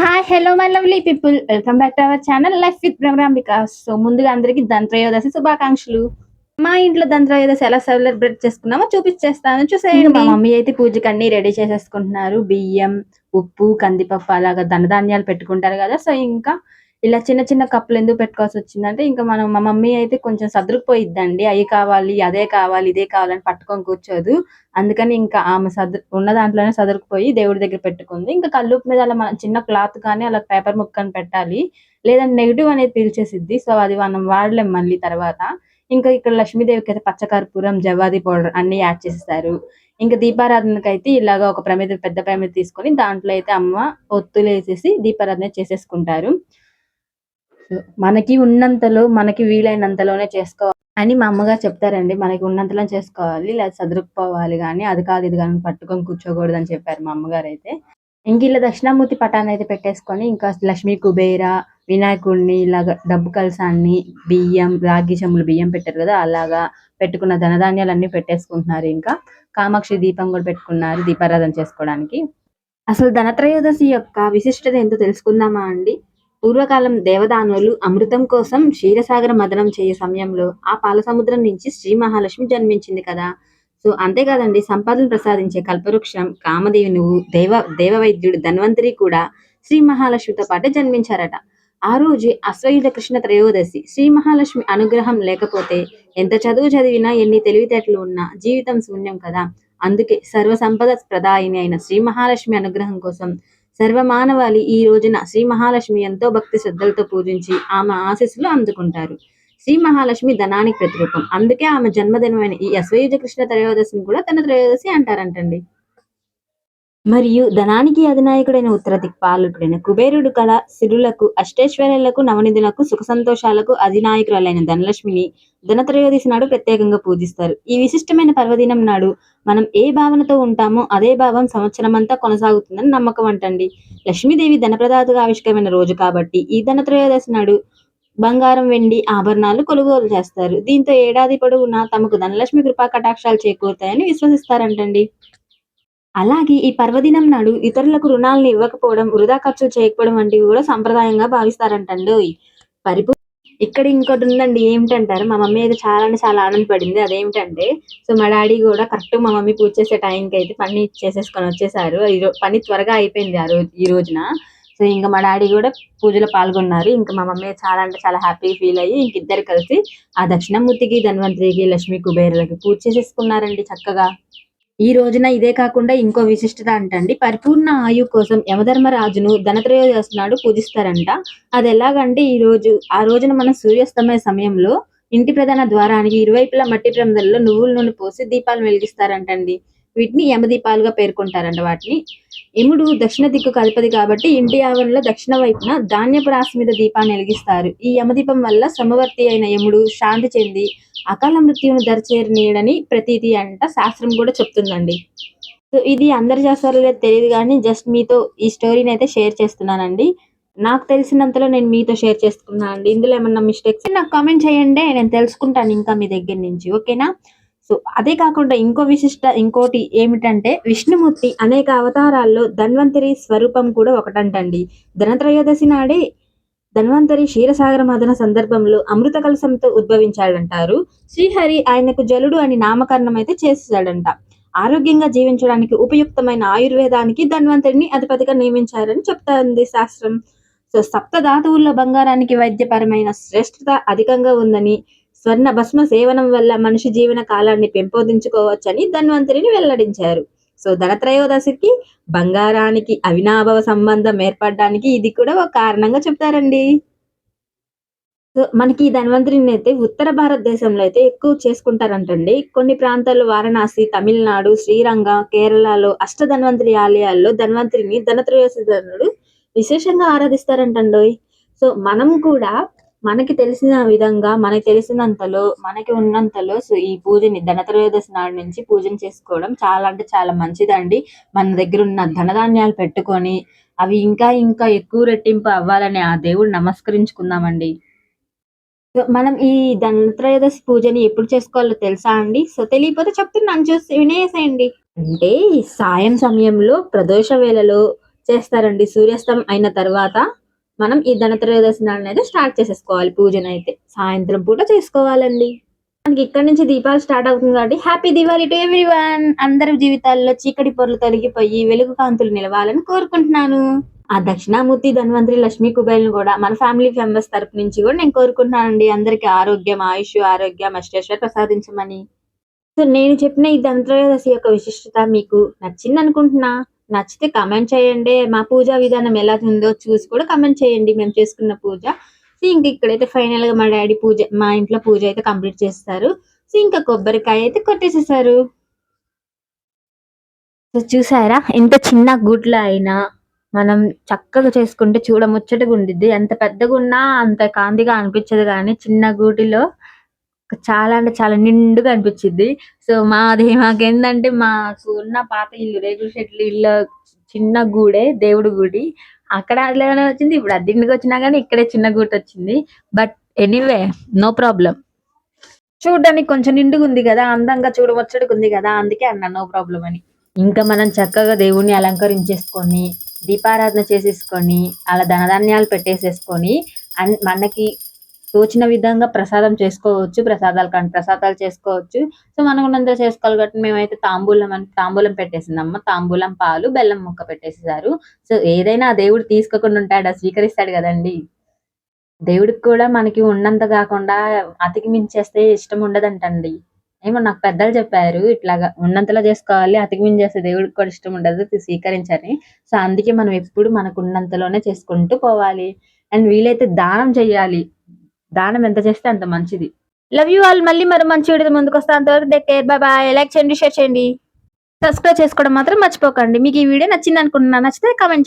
Hi hello my lovely people welcome back to our channel life with program Vikas so ముందుగా అందరికి దంత్రయోదశి శుభాకాంక్షలు. మా ఇంట్లో దంత్రయోదశి ఎలా సెలబ్రేట్ చేసుకున్నామో చూపించేస్తాను. చూసేయండి. మా మమ్మీ అయితే పూజకి అన్ని రెడీ చేసేసుకుంటున్నారు. బియ్యం ఉప్పు కందిపప్పు అలాగా ధనధాన్యాలు పెట్టుకుంటారు కదా. సో ఇంకా ఇలా చిన్న చిన్న కప్పులు ఎందుకు పెట్టుకోవాల్సి వచ్చిందంటే ఇంకా మనం మా మమ్మీ అయితే కొంచెం సదురుకుపోయిద్దండి. అవి కావాలి అదే కావాలి ఇదే కావాలని పట్టుకొని కూర్చోదు. అందుకని ఇంకా ఆమె సదు ఉన్న దాంట్లోనే సదురుకుపోయి దేవుడి దగ్గర పెట్టుకుంది. ఇంకా కల్లుపు మీద అలా మన చిన్న క్లాత్ కానీ అలా పేపర్ ముక్కని పెట్టాలి. లేదంటే నెగిటివ్ అనేది పీల్చేసిద్ది. సో అది మనం వాడలేం మళ్ళీ తర్వాత. ఇంకా ఇక్కడ లక్ష్మీదేవికి అయితే పచ్చకర్పూరం జవాది పౌడర్ అన్ని యాడ్ చేస్తారు ఇంకా దీపారాధనకి అయితే ఇలాగ ఒక ప్రమిద పెద్ద ప్రమిద తీసుకొని దాంట్లో అయితే అమ్మ ఒత్తులు వేసేసి దీపారాధన చేసేసుకుంటారు. మనకి ఉన్నంతలో మనకి వీలైనంతలోనే చేసుకోవాలి అని మా అమ్మగారు చెప్తారండి. మనకి ఉన్నంతలో చేసుకోవాలి లేదా చదురుకుపోవాలి కానీ అది కాదు ఇది కానీ పట్టుకొని కూర్చోకూడదు అని చెప్పారు మా అమ్మగారు అయితే ఇంక ఇలా దక్షిణామూర్తి పటాన్ని అయితే పెట్టేసుకొని ఇంకా లక్ష్మీ కుబేర వినాయకుడిని ఇలాగ డబ్బు కలసాన్ని బియ్యం రాగి చెమ్ములు బియ్యం పెట్టారు కదా అలాగా పెట్టుకున్న ధనధాన్యాలన్నీ పెట్టేసుకుంటున్నారు ఇంకా. కామాక్షి దీపం కూడా పెట్టుకున్నారు దీపారాధన చేసుకోవడానికి. అసలు ధనత్రయోదశి యొక్క విశిష్టత ఏంటో తెలుసుకుందామా అండి? పూర్వకాలం దేవదానులు అమృతం కోసం క్షీరసాగర మదనం చేయే సమయంలో ఆ పాల సముద్రం నుంచి శ్రీ మహాలక్ష్మి జన్మించింది కదా. సో అంతేకాదండి సంపదను ప్రసాదించే కల్పవృక్షం కామదేవి నువ్వు దేవ దేవవైద్యుడు ధన్వంతరి కూడా శ్రీ మహాలక్ష్మితో పాటే జన్మించారట. ఆ రోజు అశ్వయుధ కృష్ణ త్రయోదశి శ్రీ మహాలక్ష్మి అనుగ్రహం లేకపోతే ఎంత చదువు చదివినా ఎన్ని తెలివితేటలు ఉన్నా జీవితం శూన్యం కదా. అందుకే సర్వ సంపద ప్రదాయిని అయిన శ్రీ మహాలక్ష్మి అనుగ్రహం కోసం సర్వమానవాళి ఈ రోజున శ్రీ మహాలక్ష్మి ఎంతో భక్తి శ్రద్ధలతో పూజించి ఆమె ఆశీస్సులు అందుకుంటారు. శ్రీ మహాలక్ష్మి ధనానికి ప్రతిరూపం. అందుకే ఆమె జన్మదినమైన ఈ అశ్వయుజ కృష్ణ త్రయోదశిని కూడా తన త్రయోదశి అంటారంటండి. మరియు ధనానికి అధినాయకుడైన ఉత్తర దిక్పాలకుడైన కుబేరుడు కళ సిరులకు అష్టేశ్వర్యులకు నవనిధులకు సుఖ సంతోషాలకు అధినాయకురాలైన ధనలక్ష్మిని ధనత్రయోదశి నాడు ప్రత్యేకంగా పూజిస్తారు. ఈ విశిష్టమైన పర్వదినం నాడు మనం ఏ భావనతో ఉంటామో అదే భావం సంవత్సరం అంతా కొనసాగుతుందని నమ్మకం అంటండి. లక్ష్మీదేవి ధనప్రదాతగా ఆవిష్కరమైన రోజు కాబట్టి ఈ ధనత్రయోదశి నాడు బంగారం వెండి ఆభరణాలు కొనుగోలు చేస్తారు. దీంతో ఏడాది పొడవునా తమకు ధనలక్ష్మి కృపా కటాక్షాలు చేకూరుతాయని విశ్వసిస్తారంటండి. అలాగే ఈ పర్వదినం నాడు ఇతరులకు రుణాలను ఇవ్వకపోవడం వృధా ఖర్చు చేయకపోవడం వంటివి కూడా సంప్రదాయంగా భావిస్తారంటండి. పరిపూ ఇక్కడ ఇంకోటి ఉందండి ఏమిటంటారు? మా మమ్మీ అయితే చాలా అంటే చాలా ఆనందపడింది. అదేమిటంటే సో మా డాడీ కూడా కరెక్ట్ మా మమ్మీ పూజ చేసే టైంకి అయితే పని చేసేసుకొని వచ్చేసారు. ఈ పని త్వరగా అయిపోయింది ఆ రోజు ఈ రోజున. సో ఇంకా మా డాడీ కూడా పూజలో పాల్గొన్నారు. ఇంకా మా మమ్మీ చాలా అంటే చాలా హ్యాపీ ఫీల్ అయ్యి ఇంక ఇద్దరు కలిసి ఆ దక్షిణమూర్తికి ధన్వంతరికి లక్ష్మీ కుబేరులకి పూజ చేసేసుకున్నారండి చక్కగా. ఈ రోజున ఇదే కాకుండా ఇంకో విశిష్టత అంటండి. పరిపూర్ణ ఆయు కోసం యమధర్మరాజును ధనత్రయోదశి నాడు పూజిస్తారంట. అది ఎలాగంటే ఈ రోజు ఆ రోజున మనం సూర్యాస్తమయ సమయంలో ఇంటి ప్రధాన ద్వారానికి ఇరువైపులా మట్టి ప్రమిదల్లో నువ్వుల నూనె పోసి దీపాలు వెలిగిస్తారంటండి. వీటిని యమదీపాలుగా పేర్కొంటారంట వాటిని. యముడు దక్షిణ దిక్కుకు అధిపతి కాబట్టి ఇంటి ఆవరణలో దక్షిణ వైపున ధాన్యపు రాశి మీద దీపాన్ని వెలిగిస్తారు. ఈ యమదీపం వల్ల సమవర్తి అయిన యముడు శాంతి చెంది అకాల మృత్యువును దరిచేరనీయడని ప్రతీతి అంట శాస్త్రం కూడా చెప్తుందండి. సో ఇది అందరు చేస్తారో తెలియదు కానీ జస్ట్ మీతో ఈ స్టోరీని అయితే షేర్ చేస్తున్నానండి. నాకు తెలిసినంతలో నేను మీతో షేర్ చేసుకున్నాను అండి ఇందులో ఏమన్నా మిస్టేక్స్ నాకు కామెంట్ చేయండి. నేను తెలుసుకుంటాను ఇంకా మీ దగ్గర నుంచి. ఓకేనా? సో అదే కాకుండా ఇంకో విశిష్ట ఇంకోటి ఏమిటంటే విష్ణుమూర్తి అనేక అవతారాల్లో ధన్వంతరి స్వరూపం కూడా ఒకటంటండి. ధనత్రయోదశి నాడే ధన్వంతరి క్షీరసాగర మదన సందర్భంలో అమృత కలశంతో ఉద్భవించాడంటారు. శ్రీహరి ఆయనకు జలుడు అని నామకరణం అయితే చేసేసాడంట ఆరోగ్యంగా జీవించడానికి ఉపయుక్తమైన ఆయుర్వేదానికి ధన్వంతరిని అధిపతిగా నియమించారని చెప్తాంది శాస్త్రం. సో సప్త ధాతువుల్లో బంగారానికి వైద్యపరమైన శ్రేష్టత అధికంగా ఉందని స్వర్ణ భస్మ సేవనం వల్ల మనిషి జీవన కాలాన్ని పెంపొందించుకోవచ్చని ధన్వంతరిని వెల్లడించారు. సో ధనత్రయోదశికి బంగారానికి అవినాభవ సంబంధం ఏర్పడడానికి ఇది కూడా ఒక కారణంగా చెప్తారండి. సో మనకి ఈ ధన్వంతరిని అయితే ఉత్తర భారతదేశంలో అయితే ఎక్కువ చేసుకుంటారంటండి. కొన్ని ప్రాంతాల్లో వారణాసి తమిళనాడు శ్రీరంగ కేరళలో అష్ట ధన్వంతరి ఆలయాల్లో ధన్వంతరిని ధనత్రయోదశి విశేషంగా ఆరాధిస్తారంటండోయ్. సో మనం కూడా మనకి తెలిసిన విధంగా మనకి తెలిసినంతలో మనకి ఉన్నంతలో సో ఈ పూజని ధనత్రయోదశి నాడు నుంచి పూజను చేసుకోవడం చాలా అంటే చాలా మంచిదండి. మన దగ్గర ఉన్న ధనధాన్యాలు పెట్టుకొని అవి ఇంకా ఇంకా ఎక్కువ రెట్టింపు అవ్వాలని ఆ దేవుడు నమస్కరించుకుందామండి. సో మనం ఈ ధనత్రయోదశి పూజని ఎప్పుడు చేసుకోవాలో తెలుసా అండి? సో తెలియకపోతే చెప్తున్నాను చూసి వినేసేయండి. అంటే సాయం సమయంలో ప్రదోష వేళలో చేస్తారండి. సూర్యాస్తం అయిన తర్వాత మనం ఈ ధనత్రయోదశి నాడు అయితే స్టార్ట్ చేసేసుకోవాలి. పూజను అయితే సాయంత్రం పూట చేసుకోవాలండి. మనకి ఇక్కడ నుంచి దీపాలు స్టార్ట్ అవుతుంది కాబట్టి happy Diwali to everyone అందరి జీవితాల్లో చీకటి పొరలు తొలగిపోయి వెలుగు కాంతులు నిలవాలని కోరుకుంటున్నాను. ఆ దక్షిణామూర్తి ధన్వంతరి లక్ష్మీ కుబేర్ని కూడా మన ఫ్యామిలీ మెంబర్స్ తరపు నుంచి కూడా నేను కోరుకుంటున్నానండి. అందరికీ ఆరోగ్యం ఆయుష్ ఆరోగ్యం అష్టేశ్వర ప్రసాదించమని. సో నేను చెప్పిన ఈ ధనత్రయోదశి యొక్క విశిష్టత మీకు నచ్చింది అనుకుంటున్నా నచ్చితే కమెంట్ చేయండి. మా పూజా విధానం ఎలా ఉందో చూసి కూడా కమెంట్ చేయండి. మేము చేసుకున్న పూజ. సో ఇంక ఇక్కడైతే ఫైనల్గా మా డాడీ పూజ మా ఇంట్లో పూజ అయితే కంప్లీట్ చేస్తారు. సో ఇంకా కొబ్బరికాయ అయితే కొట్టేసేసారు. సో చూసారా? ఎంత చిన్న గుడ్ల అయినా మనం చక్కగా చేసుకుంటే చూడముచ్చటగా ఉండిద్ది. ఎంత పెద్దగా ఉన్నా అంత కాంతిగా అనిపించదు కానీ చిన్న గూటిలో చాలా అంటే చాలా నిండుగా అనిపించింది సో మాది మాకేందంటే మాకు ఉన్న పాత ఇల్లు రేకుల షెడ్లు ఇల్లు చిన్న గూడే దేవుడి గుడి. అక్కడ అట్లానే వచ్చింది ఇప్పుడు అద్దెంటికి వచ్చినా కానీ ఇక్కడే చిన్న గుడి వచ్చింది. But anyway no problem. చూడడానికి కొంచెం నిండుగా ఉంది కదా అందంగా చూడవచ్చడుగా ఉంది కదా అందుకే అన్న నో ప్రాబ్లం అని. ఇంకా మనం చక్కగా దేవుణ్ణి అలంకరించేసుకొని దీపారాధన చేసేసుకొని అలా ధనధాన్యాలు పెట్టేసేసుకొని అన్ మనకి తోచిన విధంగా ప్రసాదం చేసుకోవచ్చు ప్రసాదాలు కానీ ప్రసాదాలు చేసుకోవచ్చు. సో మనం ఉన్నంత చేసుకోవాలి కాబట్టి మేమైతే తాంబూలం అని తాంబూలం పెట్టేసిందమ్మ. తాంబూలం పాలు బెల్లం ముక్క పెట్టేసేసారు సో ఏదైనా దేవుడు తీసుకోకుండా ఉంటాడా? స్వీకరిస్తాడు కదండి. దేవుడికి కూడా మనకి ఉన్నంత కాకుండా అతికి మించేస్తే ఇష్టం ఉండదంటండి. ఏమో నాకు పెద్దలు చెప్పారు ఇట్లాగా ఉన్నంతలో చేసుకోవాలి అతికి మించేస్తే దేవుడికి కూడా ఇష్టం ఉండదు స్వీకరించని. సో అందుకే మనం ఎప్పుడు మనకు ఉన్నంతలోనే చేసుకుంటూ పోవాలి. అండ్ వీలైతే దానం చేయాలి దానం ఎంత చేస్తే అంత మంచిది. లవ్ యూ ఆల్ మళ్ళీ మరి మంచి వీడియో ముందుకు వస్తా అంతవరకు take care bye bye like చేయండి షేర్ చేయండి. సబ్స్క్రైబ్ చేసుకోవడం మాత్రం మర్చిపోకండి. మీకు ఈ వీడియో నచ్చింది అనుకుంటున్నా నచ్చితే కామెంట్ చేయండి.